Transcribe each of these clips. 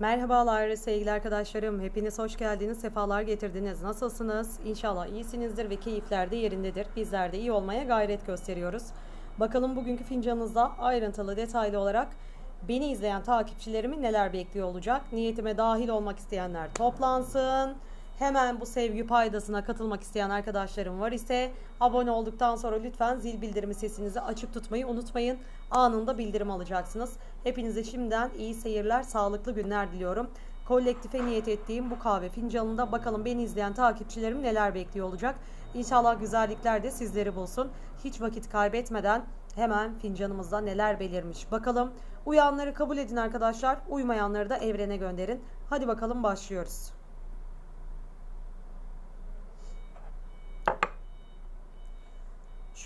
Merhabalar sevgili arkadaşlarım. Hepiniz hoş geldiniz, sefalar getirdiniz. Nasılsınız? İnşallah iyisinizdir ve keyifler de yerindedir. Bizler de iyi olmaya gayret gösteriyoruz. Bakalım bugünkü fincanınızda ayrıntılı, detaylı olarak beni izleyen takipçilerimi neler bekliyor olacak? Niyetime dahil olmak isteyenler toplansın. Hemen bu sevgi paydasına katılmak isteyen arkadaşlarım var ise abone olduktan sonra lütfen zil bildirimi sesinizi açık tutmayı unutmayın. Anında bildirim alacaksınız. Hepinize şimdiden iyi seyirler, sağlıklı günler diliyorum. Kolektife niyet ettiğim bu kahve fincanında bakalım beni izleyen takipçilerim neler bekliyor olacak. İnşallah güzellikler de sizleri bulsun. Hiç vakit kaybetmeden hemen fincanımızda neler belirmiş. Bakalım uyanları kabul edin arkadaşlar. Uymayanları da evrene gönderin. Hadi bakalım başlıyoruz.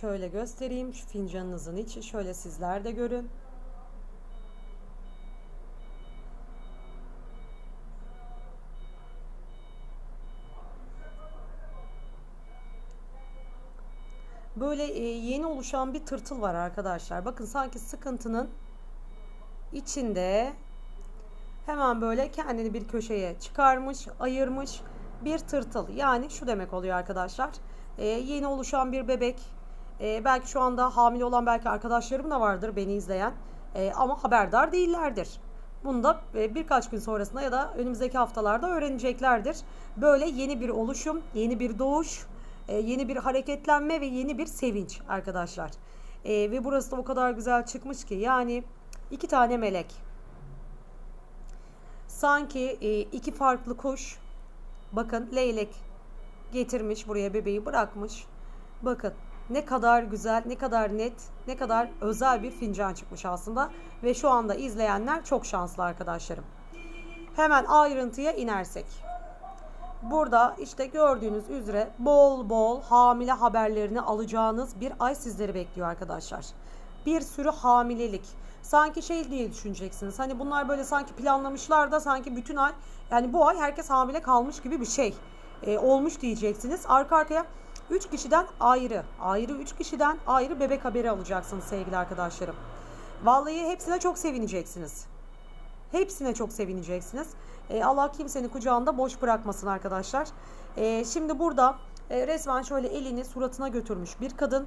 Şöyle göstereyim şu fincanınızın içi. Şöyle sizler de görün. Böyle e, yeni oluşan bir tırtıl var arkadaşlar. Bakın sanki sıkıntının içinde hemen böyle kendini bir köşeye çıkarmış, ayırmış bir tırtıl. Yani şu demek oluyor arkadaşlar. E, yeni oluşan bir bebek. E, belki şu anda hamile olan belki arkadaşlarım da vardır beni izleyen. E, ama haberdar değillerdir. Bunu da e, birkaç gün sonrasında ya da önümüzdeki haftalarda öğreneceklerdir. Böyle yeni bir oluşum, yeni bir doğuş, e, yeni bir hareketlenme ve yeni bir sevinç arkadaşlar. E, ve burası da o kadar güzel çıkmış ki yani iki tane melek. Sanki e, iki farklı kuş bakın leylek getirmiş buraya bebeği bırakmış. Bakın ne kadar güzel, ne kadar net, ne kadar özel bir fincan çıkmış aslında. Ve şu anda izleyenler çok şanslı arkadaşlarım. Hemen ayrıntıya inersek. Burada işte gördüğünüz üzere bol bol hamile haberlerini alacağınız bir ay sizleri bekliyor arkadaşlar. Bir sürü hamilelik. Sanki şey diye düşüneceksiniz. Hani bunlar böyle sanki planlamışlar da sanki bütün ay yani bu ay herkes hamile kalmış gibi bir şey e, olmuş diyeceksiniz. Arka arkaya 3 kişiden ayrı, ayrı 3 kişiden ayrı bebek haberi alacaksınız sevgili arkadaşlarım. Vallahi hepsine çok sevineceksiniz. Hepsine çok sevineceksiniz. E, Allah kimsenin kucağında boş bırakmasın arkadaşlar. E, şimdi burada e, resmen şöyle elini suratına götürmüş bir kadın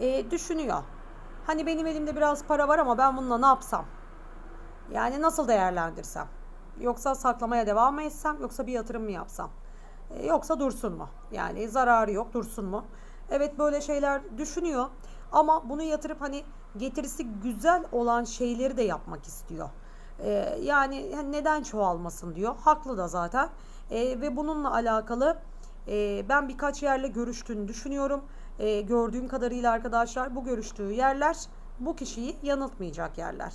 e, düşünüyor. Hani benim elimde biraz para var ama ben bununla ne yapsam? Yani nasıl değerlendirsem? Yoksa saklamaya devam mı etsem? Yoksa bir yatırım mı yapsam? Yoksa dursun mu? Yani zararı yok dursun mu? Evet böyle şeyler düşünüyor. Ama bunu yatırıp hani getirisi güzel olan şeyleri de yapmak istiyor. E, yani neden çoğalmasın diyor. Haklı da zaten. E, ve bununla alakalı e, ben birkaç yerle görüştüğünü düşünüyorum. E, gördüğüm kadarıyla arkadaşlar bu görüştüğü yerler bu kişiyi yanıltmayacak yerler.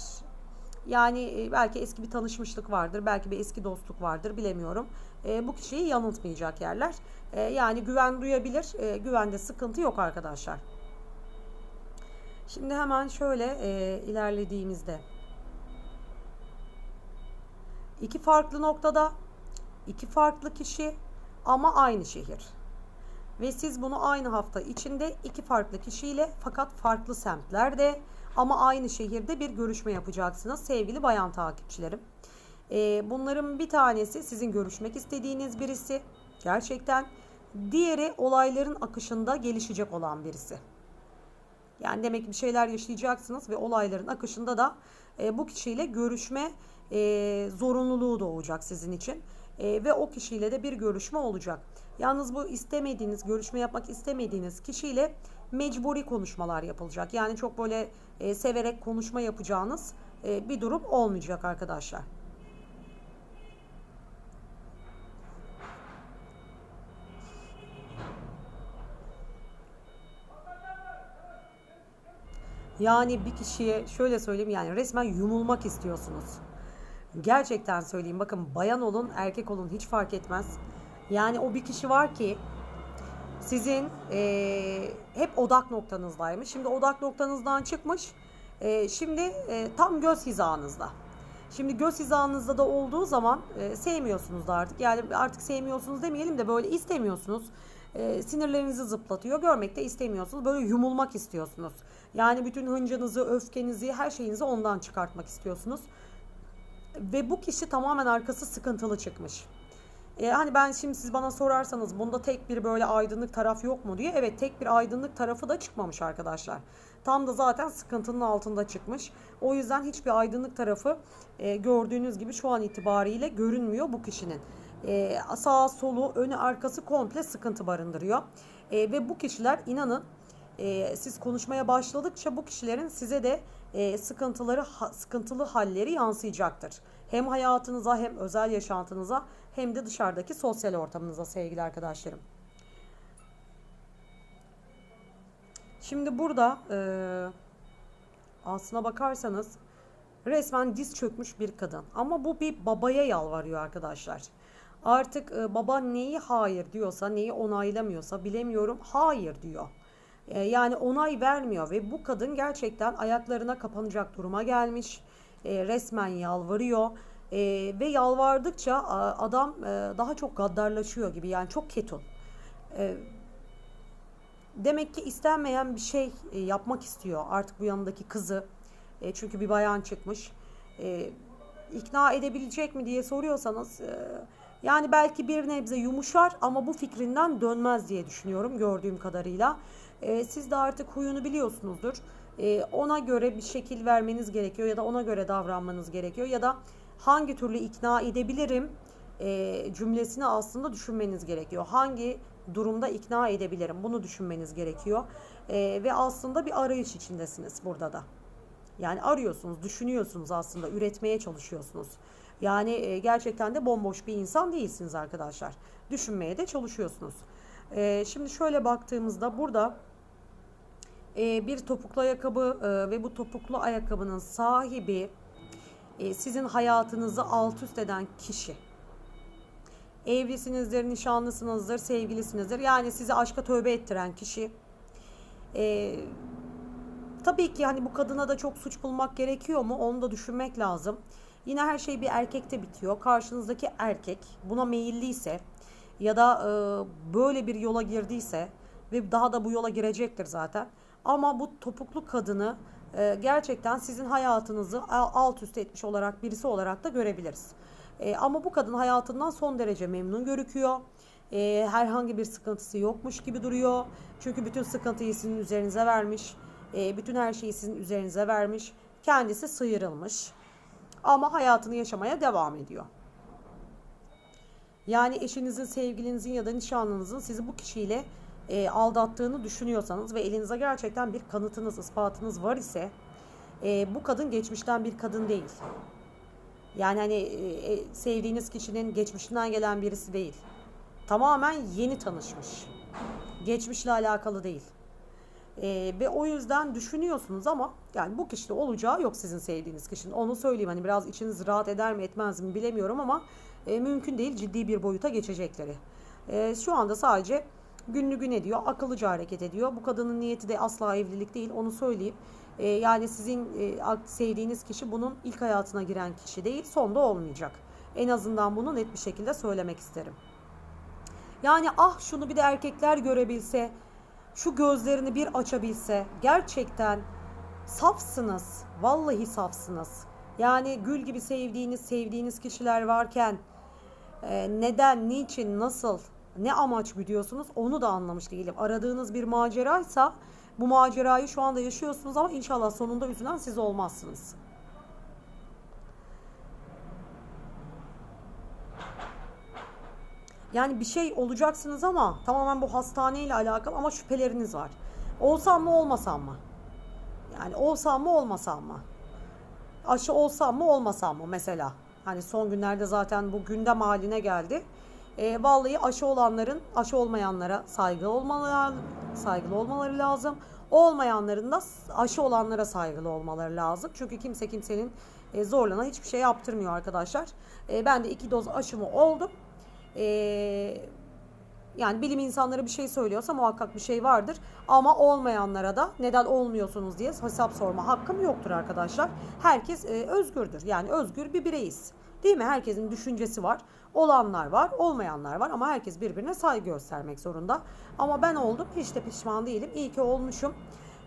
Yani e, belki eski bir tanışmışlık vardır, belki bir eski dostluk vardır bilemiyorum. E, bu kişiyi yanıltmayacak yerler. E, yani güven duyabilir, e, güvende sıkıntı yok arkadaşlar. Şimdi hemen şöyle e, ilerlediğimizde iki farklı noktada iki farklı kişi ama aynı şehir. Ve siz bunu aynı hafta içinde iki farklı kişiyle fakat farklı semtlerde ama aynı şehirde bir görüşme yapacaksınız sevgili bayan takipçilerim. Ee, bunların bir tanesi sizin görüşmek istediğiniz birisi gerçekten. Diğeri olayların akışında gelişecek olan birisi. Yani demek ki bir şeyler yaşayacaksınız ve olayların akışında da e, bu kişiyle görüşme e, zorunluluğu doğacak sizin için. E, ve o kişiyle de bir görüşme olacak. Yalnız bu istemediğiniz, görüşme yapmak istemediğiniz kişiyle mecburi konuşmalar yapılacak. Yani çok böyle e, severek konuşma yapacağınız bir durum olmayacak arkadaşlar. Yani bir kişiye şöyle söyleyeyim yani resmen yumulmak istiyorsunuz. Gerçekten söyleyeyim bakın bayan olun erkek olun hiç fark etmez. Yani o bir kişi var ki sizin e, hep odak noktanızdaymış. Şimdi odak noktanızdan çıkmış. E, şimdi e, tam göz hizanızda. Şimdi göz hizanızda da olduğu zaman e, sevmiyorsunuz da artık. Yani artık sevmiyorsunuz demeyelim de böyle istemiyorsunuz. E, sinirlerinizi zıplatıyor. Görmek de istemiyorsunuz. Böyle yumulmak istiyorsunuz. Yani bütün hıncınızı, öfkenizi, her şeyinizi ondan çıkartmak istiyorsunuz. Ve bu kişi tamamen arkası sıkıntılı çıkmış. E, hani ben şimdi siz bana sorarsanız bunda tek bir böyle aydınlık taraf yok mu diye. Evet tek bir aydınlık tarafı da çıkmamış arkadaşlar. Tam da zaten sıkıntının altında çıkmış. O yüzden hiçbir aydınlık tarafı e, gördüğünüz gibi şu an itibariyle görünmüyor bu kişinin. E, sağ solu önü arkası komple sıkıntı barındırıyor. E, ve bu kişiler inanın e, siz konuşmaya başladıkça bu kişilerin size de e, sıkıntıları ha, sıkıntılı halleri yansıyacaktır. Hem hayatınıza hem özel yaşantınıza hem de dışarıdaki sosyal ortamınıza sevgili arkadaşlarım. Şimdi burada e, aslına bakarsanız resmen diz çökmüş bir kadın. Ama bu bir babaya yalvarıyor arkadaşlar. Artık e, baba neyi hayır diyorsa, neyi onaylamıyorsa bilemiyorum hayır diyor. E, yani onay vermiyor ve bu kadın gerçekten ayaklarına kapanacak duruma gelmiş. E, resmen yalvarıyor. E, ve yalvardıkça adam e, daha çok gaddarlaşıyor gibi yani çok ketum. E, demek ki istenmeyen bir şey e, yapmak istiyor artık bu yanındaki kızı. E, çünkü bir bayan çıkmış. E, ikna edebilecek mi diye soruyorsanız e, yani belki bir nebze yumuşar ama bu fikrinden dönmez diye düşünüyorum gördüğüm kadarıyla. E, siz de artık huyunu biliyorsunuzdur. E, ona göre bir şekil vermeniz gerekiyor ya da ona göre davranmanız gerekiyor ya da hangi türlü ikna edebilirim e, cümlesini aslında düşünmeniz gerekiyor. Hangi durumda ikna edebilirim bunu düşünmeniz gerekiyor. E, ve aslında bir arayış içindesiniz burada da. Yani arıyorsunuz, düşünüyorsunuz aslında, üretmeye çalışıyorsunuz. Yani e, gerçekten de bomboş bir insan değilsiniz arkadaşlar. Düşünmeye de çalışıyorsunuz. E, şimdi şöyle baktığımızda burada e, bir topuklu ayakkabı e, ve bu topuklu ayakkabının sahibi e, sizin hayatınızı alt üst eden kişi. Evlisinizdir, nişanlısınızdır, sevgilisinizdir. Yani sizi aşka tövbe ettiren kişi. E, tabii ki hani bu kadına da çok suç bulmak gerekiyor mu? Onu da düşünmek lazım. Yine her şey bir erkekte bitiyor. Karşınızdaki erkek buna meyilliyse ya da e, böyle bir yola girdiyse ve daha da bu yola girecektir zaten. Ama bu topuklu kadını e, gerçekten sizin hayatınızı alt üst etmiş olarak birisi olarak da görebiliriz. E, ama bu kadın hayatından son derece memnun görüküyor. E, herhangi bir sıkıntısı yokmuş gibi duruyor. Çünkü bütün sıkıntıyı sizin üzerinize vermiş. E, bütün her şeyi sizin üzerinize vermiş. Kendisi sıyrılmış. Ama hayatını yaşamaya devam ediyor. Yani eşinizin, sevgilinizin ya da nişanlınızın sizi bu kişiyle e, aldattığını düşünüyorsanız ve elinize gerçekten bir kanıtınız, ispatınız var ise e, bu kadın geçmişten bir kadın değil. Yani hani e, e, sevdiğiniz kişinin geçmişinden gelen birisi değil. Tamamen yeni tanışmış. Geçmişle alakalı değil. E, ve o yüzden düşünüyorsunuz ama yani bu kişide olacağı yok sizin sevdiğiniz kişinin. Onu söyleyeyim hani biraz içiniz rahat eder mi etmez mi bilemiyorum ama e, mümkün değil ciddi bir boyuta geçecekleri. E, şu anda sadece günlü gün ediyor, akıllıca hareket ediyor. Bu kadının niyeti de asla evlilik değil onu söyleyeyim. E, yani sizin e, sevdiğiniz kişi bunun ilk hayatına giren kişi değil, sonda olmayacak. En azından bunu net bir şekilde söylemek isterim. Yani ah şunu bir de erkekler görebilse, şu gözlerini bir açabilse gerçekten safsınız. Vallahi safsınız. Yani gül gibi sevdiğiniz, sevdiğiniz kişiler varken e, neden, niçin, nasıl, ne amaç güdüyorsunuz onu da anlamış değilim. Aradığınız bir maceraysa bu macerayı şu anda yaşıyorsunuz ama inşallah sonunda üzülen siz olmazsınız. Yani bir şey olacaksınız ama tamamen bu hastaneyle alakalı ama şüpheleriniz var. Olsam mı olmasam mı? Yani olsam mı olmasam mı? Aşı olsam mı olmasam mı mesela? Hani son günlerde zaten bu gündem haline geldi. E, vallahi aşı olanların aşı olmayanlara saygı olmaları, saygılı olmaları lazım. Olmayanların da aşı olanlara saygılı olmaları lazım. Çünkü kimse kimsenin e, zorlana hiçbir şey yaptırmıyor arkadaşlar. E, ben de iki doz aşımı oldum. E, yani bilim insanları bir şey söylüyorsa muhakkak bir şey vardır. Ama olmayanlara da neden olmuyorsunuz diye hesap sorma hakkım yoktur arkadaşlar. Herkes e, özgürdür. Yani özgür bir bireyiz. Değil mi? Herkesin düşüncesi var. Olanlar var, olmayanlar var ama herkes birbirine saygı göstermek zorunda. Ama ben oldum, hiç de pişman değilim. İyi ki olmuşum.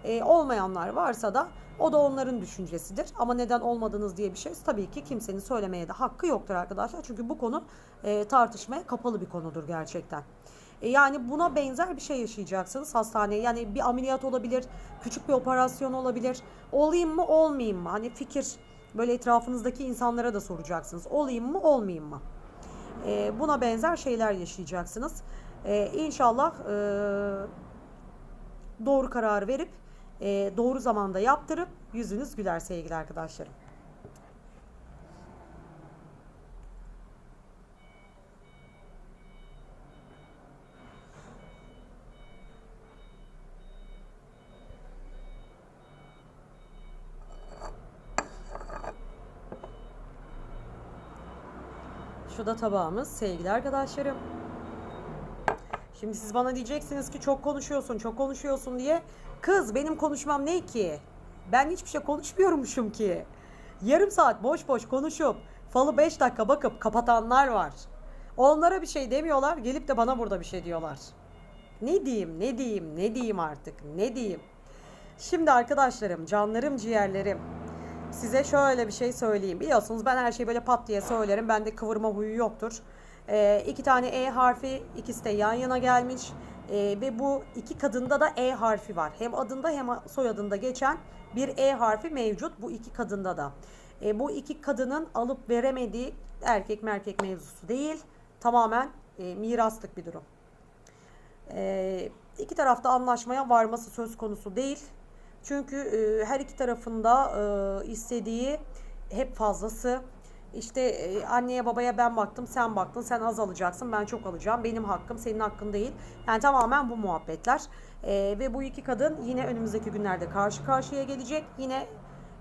E, olmayanlar varsa da o da onların düşüncesidir. Ama neden olmadınız diye bir şey tabii ki kimsenin söylemeye de hakkı yoktur arkadaşlar. Çünkü bu konu e, tartışmaya kapalı bir konudur gerçekten. E, yani buna benzer bir şey yaşayacaksınız hastaneye. Yani bir ameliyat olabilir, küçük bir operasyon olabilir. Olayım mı, olmayayım mı? Hani fikir böyle etrafınızdaki insanlara da soracaksınız. Olayım mı, olmayayım mı? E, buna benzer şeyler yaşayacaksınız. E, inşallah e, doğru karar verip e, doğru zamanda yaptırıp yüzünüz güler sevgili arkadaşlarım. Şu da tabağımız sevgili arkadaşlarım. Şimdi siz bana diyeceksiniz ki çok konuşuyorsun, çok konuşuyorsun diye. Kız benim konuşmam ne ki? Ben hiçbir şey konuşmuyormuşum ki. Yarım saat boş boş konuşup falı 5 dakika bakıp kapatanlar var. Onlara bir şey demiyorlar, gelip de bana burada bir şey diyorlar. Ne diyeyim, ne diyeyim, ne diyeyim artık, ne diyeyim. Şimdi arkadaşlarım, canlarım, ciğerlerim. Size şöyle bir şey söyleyeyim. Biliyorsunuz ben her şeyi böyle pat diye söylerim. Bende kıvırma huyu yoktur. Ee, iki tane E harfi ikisi de yan yana gelmiş. Ee, ve bu iki kadında da E harfi var. Hem adında hem soyadında geçen bir E harfi mevcut bu iki kadında da. Ee, bu iki kadının alıp veremediği erkek merkek mevzusu değil. Tamamen e, miraslık bir durum. Ee, iki tarafta anlaşmaya varması söz konusu değil. Çünkü e, her iki tarafında e, istediği hep fazlası. İşte e, anneye babaya ben baktım, sen baktın, sen az alacaksın, ben çok alacağım. Benim hakkım, senin hakkın değil. Yani tamamen bu muhabbetler. E, ve bu iki kadın yine önümüzdeki günlerde karşı karşıya gelecek. Yine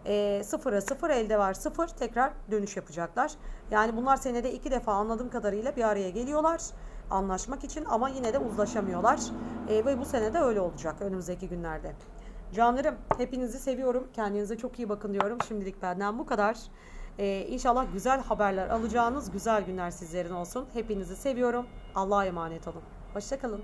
e, sıfıra sıfır elde var sıfır tekrar dönüş yapacaklar. Yani bunlar senede iki defa anladığım kadarıyla bir araya geliyorlar anlaşmak için ama yine de uzlaşamıyorlar. E, ve bu sene de öyle olacak önümüzdeki günlerde. Canlarım hepinizi seviyorum. Kendinize çok iyi bakın diyorum. Şimdilik benden bu kadar. Ee, inşallah güzel haberler alacağınız güzel günler sizlerin olsun. Hepinizi seviyorum. Allah'a emanet olun. Hoşçakalın.